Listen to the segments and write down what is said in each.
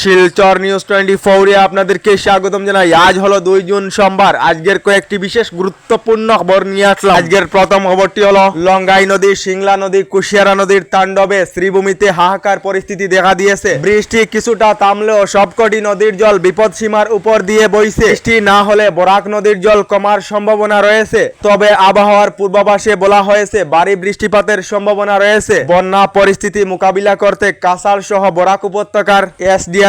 Silchar news twenty ফোরে আপনাদেরকে স্বাগতম জানাই। আজ হলো দুই জুন সোমবার। আজকের কয়েকটি বিশেষ গুরুত্বপূর্ণ খবর নিয়ে আসলাম। আজকের প্রথম খবরটি হলো, লঙ্গাই নদী, সিংলা নদী, কুশিয়ারা নদীর তাণ্ডবে শ্রীভূমিতে হাহাকার পরিস্থিতি দেখা দিয়েছে। বৃষ্টি কিছুটা থামলেও সবকটি নদীর জল বিপদ সীমার উপর দিয়ে বইছে। বৃষ্টি না হলে বরাক নদীর জল কমার সম্ভাবনা রয়েছে। তবে আবহাওয়ার পূর্বাভাসে বলা হয়েছে, ভারী বৃষ্টিপাতের সম্ভাবনা রয়েছে। বন্যা পরিস্থিতি মোকাবিলা করতে কাসার সহ বরাক উপত্যকার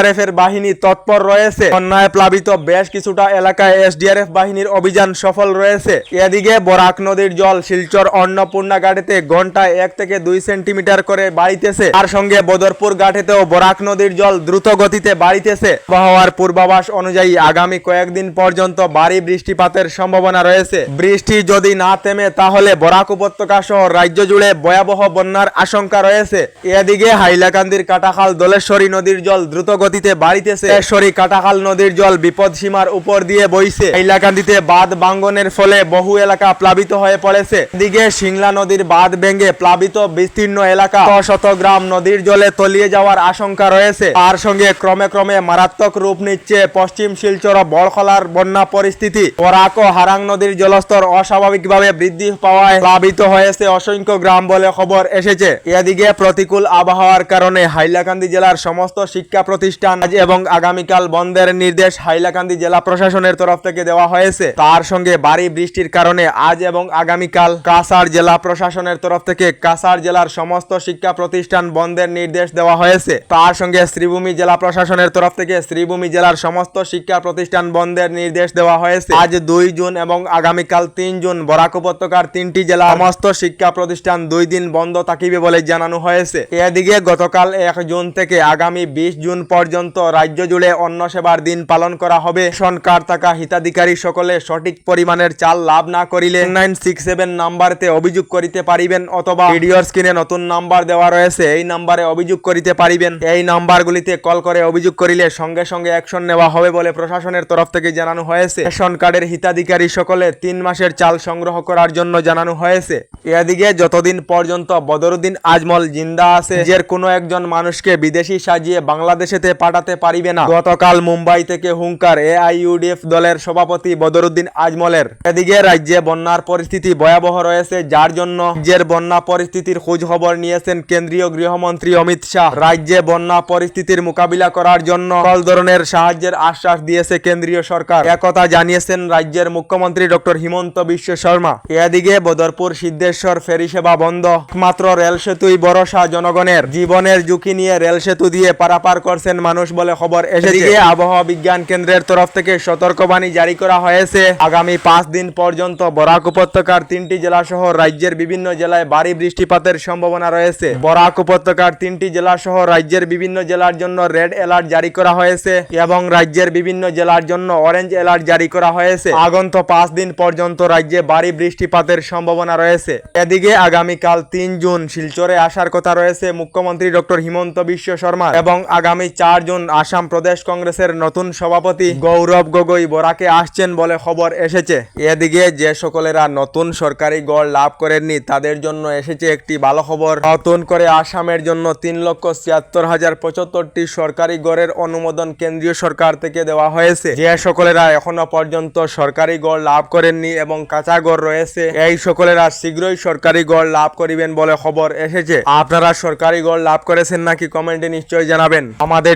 এসডিআরএফ এর বাহিনী তৎপর রয়েছে। বন্যায় প্লাবিত বেশ কিছুটা এলাকায় এসডিআরএফ বাহিনীর অভিযান সফল রয়েছে। এদিকে বরাক নদীর জল শিলচর অন্নপূর্ণা ঘাটেতে ঘন্টায় এক থেকে দুই সেন্টিমিটার করে বাড়িতেছে। তার সঙ্গে বদরপুর ঘাটেতেও বরাক নদীর জল দ্রুত গতিতে বাড়িতেছে। আবহাওয়ার পূর্বাভাস অনুযায়ী আগামী কয়েকদিন পর্যন্ত ভারী বৃষ্টিপাতের সম্ভাবনা রয়েছে। বৃষ্টি যদি না থেমে, তাহলে বরাক উপত্যকা সহ রাজ্য জুড়ে ভয়াবহ বন্যার আশঙ্কা রয়েছে। এদিকে হাইলাকান্দির কাটাখাল দলেশ্বরী নদীর জল দ্রুত গতিতে বাড়িতেছে। দোলেশ্বরী কাটাখাল নদীর জল বিপদ সীমার উপর দিয়ে বইছে। হাইলাকান্দিতে বাঁধ ভাঙ্গনের ফলে বহু এলাকা প্লাবিত হয়ে পড়েছে। এদিকে সিংলা নদীর বাঁধ ভেঙে প্লাবিত বিস্তীর্ণ এলাকা শত গ্রাম নদীর জলে তলিয়ে যাওয়ার আশঙ্কা রয়েছে। তার সঙ্গে ক্রমে ক্রমে মারাত্মক রূপ নিচ্ছে পশ্চিম শিলচর বড়খলার বন্যা পরিস্থিতি। বরাক ও হারাং নদীর জলস্তর অস্বাভাবিকভাবে বৃদ্ধি পাওয়ায় প্লাবিত হয়েছে অসংখ্য গ্রাম বলে খবর এসেছে। এদিকে প্রতিকূল আবহাওয়ার কারণে হাইলাকান্দি জেলার সমস্ত শিক্ষা প্রতিষ্ঠান আজ এবং আগামীকাল বন্ধের নির্দেশ হাইলাকান্দি জেলা প্রশাসনের তরফ থেকে দেওয়া হয়েছে। তার সঙ্গে ভারী বৃষ্টির কারণে আজ এবং আগামীকাল কাসার জেলা প্রশাসনের তরফ থেকে কাসার জেলার সমস্ত শিক্ষা প্রতিষ্ঠান বন্ধের নির্দেশ দেওয়া হয়েছে। তার সঙ্গে শ্রীভূমি জেলা প্রশাসনের তরফ থেকে শ্রীভূমি জেলার সমস্ত শিক্ষা প্রতিষ্ঠান বন্ধের নির্দেশ দেওয়া হয়েছে। আজ দুই জুন এবং আগামীকাল তিন জুন বরাক উপত্যকার তিনটি জেলা সমস্ত শিক্ষা প্রতিষ্ঠান দুই দিন বন্ধ থাকিবে বলে জানানো হয়েছে। এদিকে গতকাল এক জুন থেকে আগামী বিশ জুন পর্যন্ত রাজ্য জুড়ে অন্ন সেবার দিন পালন করা হবে। রেশন কার্ড থাকা হিতাধিকারী সকলে সঠিক পরিমাণের চাল লাভ না করিলে নাইন সিক্স সেভেন নাম্বারতে অভিযোগ করিতে পারিবেন অথবা ভিডিওর স্ক্রিনে নতুন নাম্বার দেওয়া রয়েছে, এই নাম্বারে অভিযোগ করিতে পারিবেন। এই নাম্বারগুলিতে কল করে অভিযোগ করিলে সঙ্গে সঙ্গে অ্যাকশন নেওয়া হবে বলে প্রশাসনের তরফ থেকে জানানো হয়েছে। রেশন কার্ডের হিতাধিকারী সকলে তিন মাসের চাল সংগ্রহ করার জন্য জানানো হয়েছে। এদিকে যতদিন পর্যন্ত বদরুদ্দিন আজমল জিন্দা আছে যে কোনো একজন মানুষকে বিদেশি সাজিয়ে বাংলাদেশেতে পাঠাতে পারিবে না। গতকাল মুম্বাই থেকে হুঙ্কার এআইইউডিএফ দলের সভাপতি বদরুদ্দিন আজমলের। এদিকে রাজ্যে বন্যার পরিস্থিতি ভয়াবহ রয়েছে, যার জন্য রাজ্যের বন্যা পরিস্থিতির খোঁজ খবর নিয়েছেন কেন্দ্রীয় গৃহমন্ত্রী অমিত শাহ। রাজ্যে বন্যা পরিস্থিতির মোকাবিলা করার জন্য সকল ধরনের সাহায্যের আশ্বাস দিয়েছে কেন্দ্রীয় সরকার। একথা জানিয়েছেন রাজ্যের মুখ্যমন্ত্রী ডক্টর হিমন্ত বিশ্ব শর্মা। এদিকে বদরপুর সিদ্ধেশ্বর ফেরি সেবা বন্ধ। মাত্র রেল সেতুই ভরসা জনগণের। জীবনের ঝুঁকি নিয়ে রেল সেতু দিয়ে পারাপার করছেন মানুষ বলে খবর এসেছে। আবহাওয়া বিজ্ঞান কেন্দ্রের তরফ থেকে সতর্কবাণী জারি করা হয়েছে। আগামী পাঁচ দিন পর্যন্ত বরাক উপত্যকার তিনটি জেলা সহ রাজ্যের বিভিন্ন জেলায় ভারী বৃষ্টিপাতের সম্ভাবনা রয়েছে। বরাক উপত্যকার তিনটি জেলা সহ রাজ্যের বিভিন্ন জেলার জন্য রেড অ্যালার্ট জারি করা হয়েছে এবং রাজ্যের বিভিন্ন জেলার জন্য অরেঞ্জ অ্যালার্ট জারি করা হয়েছে। আগন্ত পাঁচ দিন পর্যন্ত রাজ্যে ভারী বৃষ্টিপাতের সম্ভাবনা রয়েছে। এদিকে আগামীকাল তিন জুন শিলচরে আসার কথা রয়েছে মুখ্যমন্ত্রী ডক্টর হিমন্ত বিশ্ব শর্মা এবং আগামী চার জুন আসাম প্রদেশ কংগ্রেসের নতুন সভাপতি গৌরব গগৈ বরাকে আসছেন বলে খবর এসেছে। এদিকে যে সকলেরা নতুন সরকারি গড় লাভ করেননি, তাদের জন্য এসেছে একটি ভালো খবর। নতুন করে আসামের জন্য তিন লক্ষ ছিয়াত্তর হাজার পঁচাত্তরটি সরকারি গড়ের অনুমোদন কেন্দ্রীয় সরকার থেকে দেওয়া হয়েছে। যে সকলেরা এখনও পর্যন্ত সরকারি গড় লাভ করেননি এবং কাঁচা গড় রয়েছে, এই সকলেরা শীঘ্রই সরকারি গড় লাভ করিবেন বলে খবর এসেছে। আপনারা সরকারি গড় লাভ করেছেন নাকি কমেন্টে নিশ্চয়ই জানাবেন। আমাদের